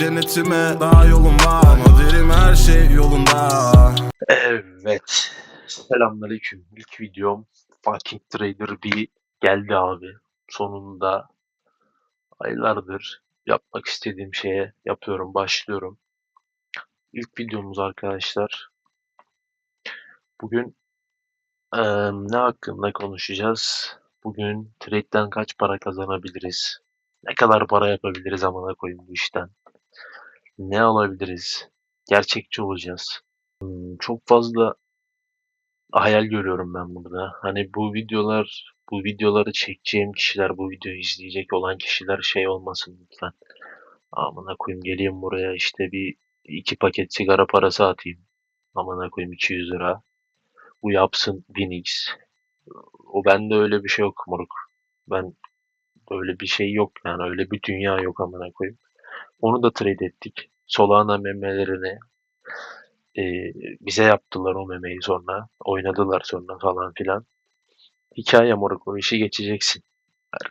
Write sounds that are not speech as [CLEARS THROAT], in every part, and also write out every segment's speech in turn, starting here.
cennetime Daha yolum var ama derim her şey yolunda Evet. Selamünaleyküm. İlk videom Fucking Trader bir geldi abi. Sonunda aylardır yapmak istediğim şeye yapıyorum, başlıyorum. İlk videomuz arkadaşlar. Bugün eee, ne hakkında konuşacağız? Bugün trade'den kaç para kazanabiliriz? Ne kadar para yapabiliriz amına koyayım bu işten? Ne alabiliriz? Gerçekçi olacağız. Hmm, çok fazla hayal görüyorum ben burada. Hani bu videolar, bu videoları çekeceğim kişiler, bu videoyu izleyecek olan kişiler şey olmasın lütfen. Amına koyayım geleyim buraya işte bir iki paket sigara parası atayım. Amına koyayım 200 lira. Bu yapsın 1000x. O bende öyle bir şey yok moruk. Ben öyle bir şey yok yani öyle bir dünya yok amına koyayım. Onu da trade ettik. Solana memelerini e, bize yaptılar o memeyi sonra. Oynadılar sonra falan filan. Hikaye moruk o işi geçeceksin.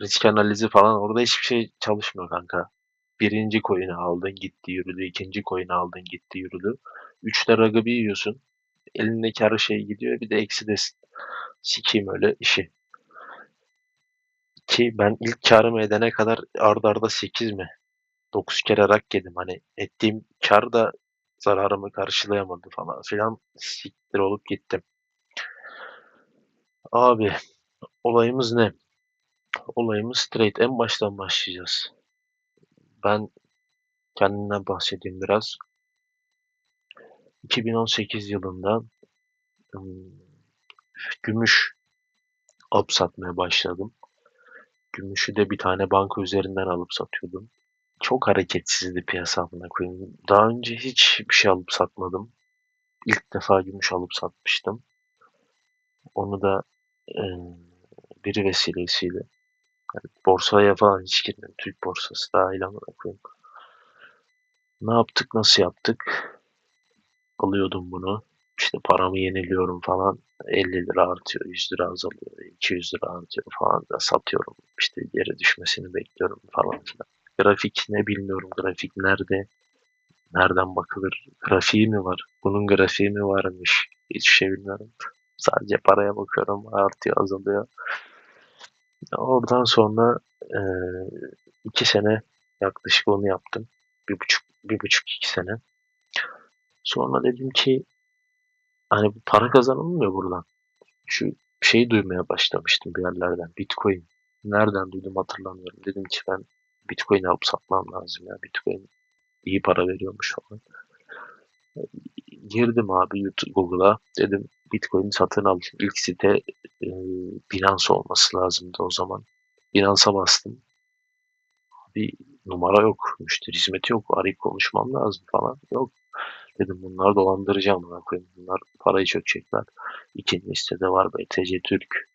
Risk analizi falan orada hiçbir şey çalışmıyor kanka. Birinci coin'i aldın gitti yürüdü. ikinci coin'i aldın gitti yürüdü. Üçte rugby yiyorsun. Elindeki her şey gidiyor. Bir de eksi desin. Sikeyim öyle işi. Ki ben ilk karımı edene kadar arda arda 8 mi? 9 kere rak yedim. Hani ettiğim kar da zararımı karşılayamadı falan filan. Siktir olup gittim. Abi olayımız ne? Olayımız straight. En baştan başlayacağız. Ben kendimden bahsedeyim biraz. 2018 yılında gümüş alıp satmaya başladım. Gümüşü de bir tane banka üzerinden alıp satıyordum. Çok hareketsizdi piyasa amına koyayım. Daha önce hiç bir şey alıp satmadım. İlk defa gümüş alıp satmıştım. Onu da e, biri vesilesiyle. Yani borsaya falan hiç girmedim. Türk borsası dahil amına koyayım. Ne yaptık, nasıl yaptık? Alıyordum bunu. İşte paramı yeniliyorum falan. 50 lira artıyor, 100 lira azalıyor, 200 lira artıyor falan da satıyorum. İşte geri düşmesini bekliyorum falan filan. Grafik ne bilmiyorum. Grafik nerede? Nereden bakılır? Grafiği mi var? Bunun grafiği mi varmış? Hiçbir şey bilmiyorum. Sadece paraya bakıyorum. Artıyor, azalıyor. Oradan sonra eee, iki sene yaklaşık onu yaptım. Bir buçuk, bir buçuk iki sene. Sonra dedim ki hani bu para kazanılmıyor buradan. Şu şeyi duymaya başlamıştım bir yerlerden. Bitcoin. Nereden duydum hatırlamıyorum. Dedim ki ben Bitcoin alıp satmam lazım ya. Bitcoin iyi para veriyormuş falan. Girdim abi YouTube Google'a. Dedim Bitcoin satın al. İlk site e, Binance olması lazımdı o zaman. Binance'a bastım. Bir numara yok. Müşteri hizmeti yok. Arayıp konuşmam lazım falan. Yok. Dedim bunlar dolandırıcı amına koyayım. Bunlar parayı çökecekler. İkinci listede var BTC Türk.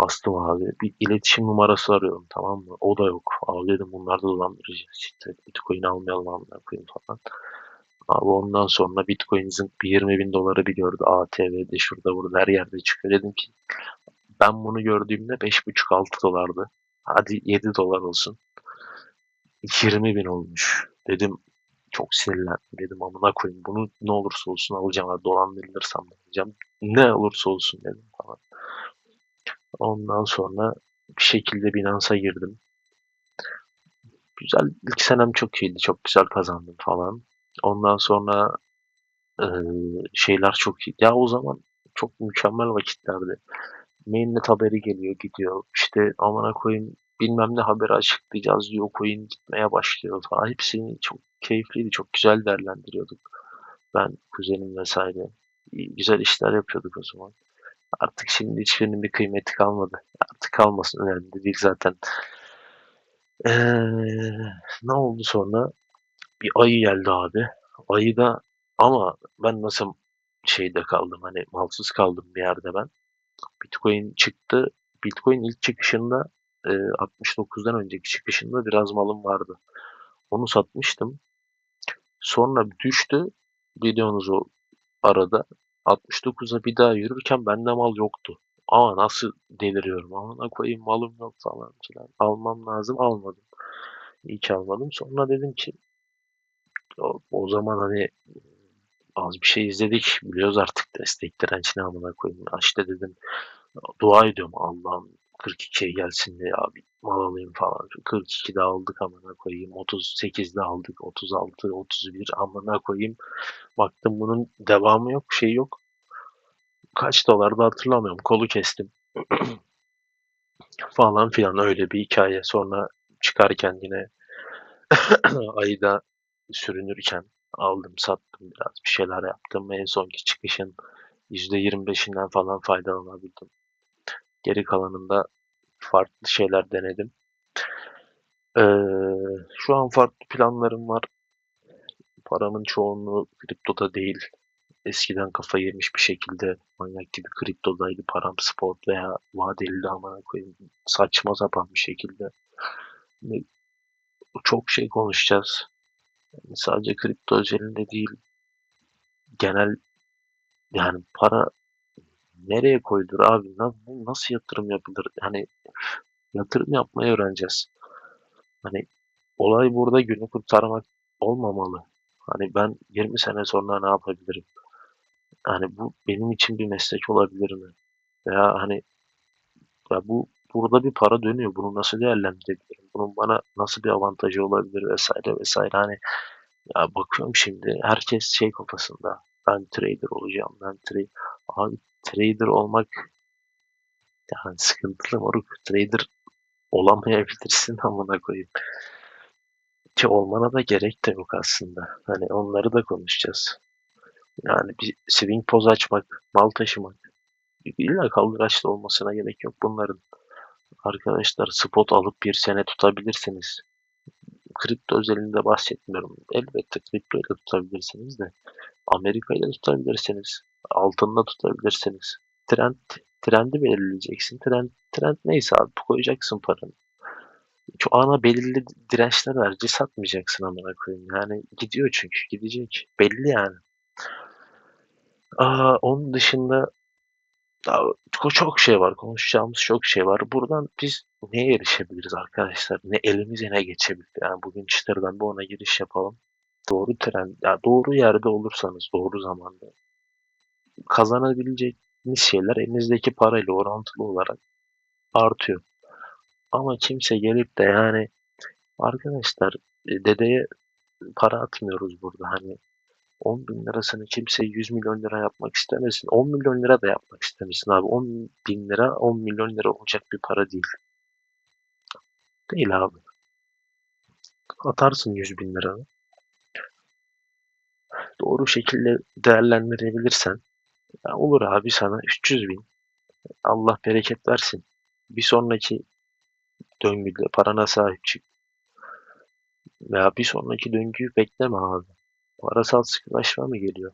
Bastım abi. Bir iletişim numarası arıyorum tamam mı? O da yok. Abi dedim bunlar da dolandırıcı. Siktir et, Bitcoin almayalım amına koyayım falan. Abi ondan sonra Bitcoin zınk bir 20 bin doları bir gördü. ATV'de şurada burada her yerde çıkıyor. Dedim ki ben bunu gördüğümde 5,5-6 dolardı. Hadi 7 dolar olsun. 20 bin olmuş. Dedim çok sinirlendim. Dedim amına koyayım bunu ne olursa olsun alacağım. Dolandırılırsam alacağım. Ne olursa olsun dedim falan. Ondan sonra bir şekilde Binance'a girdim. Güzel ilk senem çok iyiydi. Çok güzel kazandım falan. Ondan sonra eee, şeyler çok iyi. Ya o zaman çok mükemmel vakitlerdi. Mainnet haberi geliyor gidiyor. İşte amına koyayım bilmem ne haberi açıklayacağız diyor. Coin gitmeye başlıyor falan. Hepsini çok keyifliydi. Çok güzel değerlendiriyorduk. Ben, kuzenim vesaire. Güzel işler yapıyorduk o zaman. Artık şimdi hiçbirinin bir kıymeti kalmadı. Artık kalmasın önemli değil zaten. Eee, ne oldu sonra? Bir ayı geldi abi. Ayı da ama ben nasıl şeyde kaldım hani malsız kaldım bir yerde ben. Bitcoin çıktı. Bitcoin ilk çıkışında e, 69'dan önceki çıkışında biraz malım vardı. Onu satmıştım. Sonra düştü. Biliyorsunuz o arada 69'a bir daha yürürken bende mal yoktu. Ama nasıl deliriyorum. Amına koyayım malım yok falan filan. Almam lazım almadım. Ki almadım. Sonra dedim ki O, o zaman hani az bir şey izledik. Biliyoruz artık destek dirençini amına koyayım. Ya işte dedim dua ediyorum Allah'ım 42'ye gelsin diye abi mal alayım falan. 42'de aldık amına koyayım. 38'de aldık. 36, 31 amına koyayım. Baktım bunun devamı yok, şey yok. Kaç dolarda hatırlamıyorum. Kolu kestim. [CLEARS THROAT] falan filan öyle bir hikaye. Sonra çıkarken yine [CLEARS THROAT] ayda sürünürken aldım sattım biraz bir şeyler yaptım. En sonki çıkışın %25'inden falan faydalanabildim. Geri kalanında farklı şeyler denedim. Ee, şu an farklı planlarım var. Paramın çoğunluğu kriptoda değil. Eskiden kafa yemiş bir şekilde manyak gibi kriptodaydı param spot veya vadeli de amına koyayım. Saçma sapan bir şekilde. Ve Çok şey konuşacağız. Yani sadece kripto özelinde değil. Genel yani para nereye koyulur abi? Na- bu Nasıl yatırım yapılır? Hani yatırım yapmayı öğreneceğiz. Hani olay burada günü kurtarmak olmamalı. Hani ben 20 sene sonra ne yapabilirim? Hani bu benim için bir meslek olabilir mi? Veya hani ya bu burada bir para dönüyor. Bunu nasıl değerlendirebilirim? Bunun bana nasıl bir avantajı olabilir vesaire vesaire. Hani ya bakıyorum şimdi herkes şey kafasında. Ben trader olacağım. Ben trader. Abi trader olmak yani sıkıntılı moruk. Trader olamayabilirsin amına koyayım. Ki olmana da gerek de yok aslında. Hani onları da konuşacağız. Yani bir swing poz açmak, mal taşımak. İlla kaldıraçlı olmasına gerek yok bunların. Arkadaşlar spot alıp bir sene tutabilirsiniz. Kripto özelinde bahsetmiyorum. Elbette kripto ile tutabilirsiniz de. Amerika ile tutabilirsiniz. Altında tutabilirsiniz. Trend, trendi belirleyeceksin. Trend, trend neyse abi koyacaksın paranı. Şu ana belirli dirençler harici satmayacaksın amına koyayım. Yani gidiyor çünkü gidecek. Belli yani. Aa, onun dışında daha çok şey var. Konuşacağımız çok şey var. Buradan biz neye erişebiliriz arkadaşlar? Ne elimize ne geçebilir? Yani bugün çıtırdan bir ona giriş yapalım. Doğru tren, ya doğru yerde olursanız doğru zamanda kazanabileceğiniz şeyler elinizdeki parayla orantılı olarak artıyor. Ama kimse gelip de yani arkadaşlar e, dedeye para atmıyoruz burada. Hani 10 bin lirasını kimse 100 milyon lira yapmak istemesin. 10 milyon lira da yapmak istemesin abi. 10 bin lira 10 milyon lira olacak bir para değil. Değil abi. Atarsın 100 bin liranı. Doğru şekilde değerlendirebilirsen ya olur abi sana 300 bin. Allah bereket versin. Bir sonraki döngüde parana sahip çık. Veya bir sonraki döngüyü bekleme abi. Parasal sıkılaşma mı geliyor?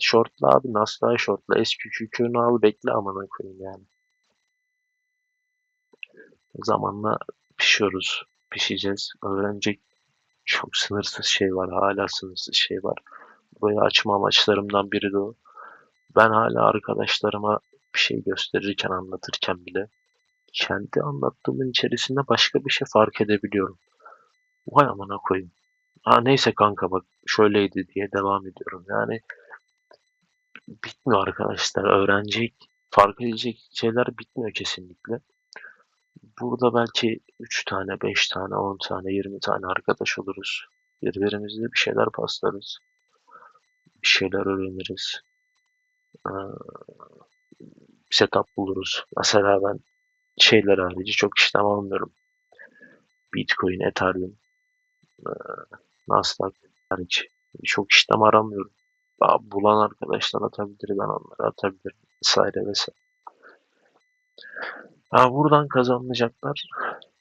Shortla abi Nasdaq shortla SQQ'nu al bekle amına koyayım yani. Zamanla pişiyoruz, pişeceğiz. Öğrenecek çok sınırsız şey var. Hala sınırsız şey var. Burayı açma amaçlarımdan biri de o. Ben hala arkadaşlarıma bir şey gösterirken, anlatırken bile kendi anlattığımın içerisinde başka bir şey fark edebiliyorum. Vay amına koyayım. Ha neyse kanka bak şöyleydi diye devam ediyorum. Yani bitmiyor arkadaşlar. Öğrenecek, fark edecek şeyler bitmiyor kesinlikle. Burada belki 3 tane, 5 tane, 10 tane, 20 tane arkadaş oluruz. Birbirimizle bir şeyler paslarız. Bir şeyler öğreniriz. Ee, setup buluruz. Mesela ben şeyler harici çok işlem almıyorum. Bitcoin, Ethereum, e, Nasdaq hariç çok işlem aramıyorum. Bulan arkadaşlar atabilir, ben onları atabilirim vesaire vesaire. Ha, buradan kazanılacaklar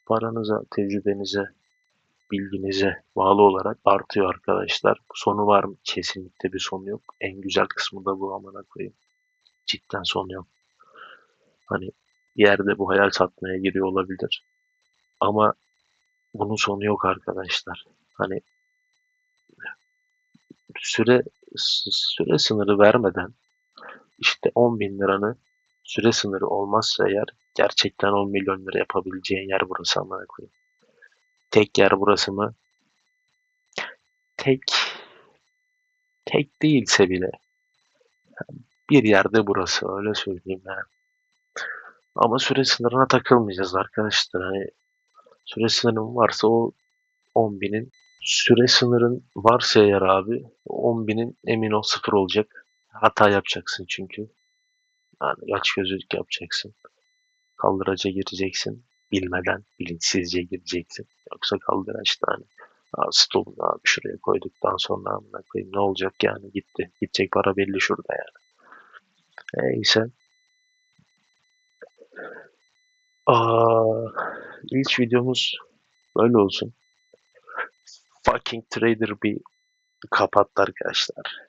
paranıza, tecrübenize, bilginize bağlı olarak artıyor arkadaşlar. Sonu var mı? Kesinlikle bir sonu yok. En güzel kısmı da bu amına koyayım. Cidden sonu yok. Hani yerde bu hayal satmaya giriyor olabilir. Ama bunun sonu yok arkadaşlar. Hani süre süre sınırı vermeden işte 10 bin liranı süre sınırı olmazsa eğer gerçekten 10 milyon lira yapabileceğin yer burası amına koyayım. Tek yer burası mı? Tek tek değilse bile bir yerde burası öyle söyleyeyim yani. Ama süre sınırına takılmayacağız arkadaşlar. Hani süre sınırın varsa o 10 binin süre sınırın varsa eğer abi 10 binin emin ol sıfır olacak. Hata yapacaksın çünkü. Yani aç gözlülük yapacaksın. Kaldıraca gireceksin. Bilmeden, bilinçsizce gireceksin. Yoksa kaldıraçta hani Aa, stolunu abi şuraya koyduktan sonra amına koyayım ne olacak yani gitti. Gidecek para belli şurada yani. Neyse. Aa, ilk videomuz böyle olsun. Fucking Trader bir kapattı arkadaşlar.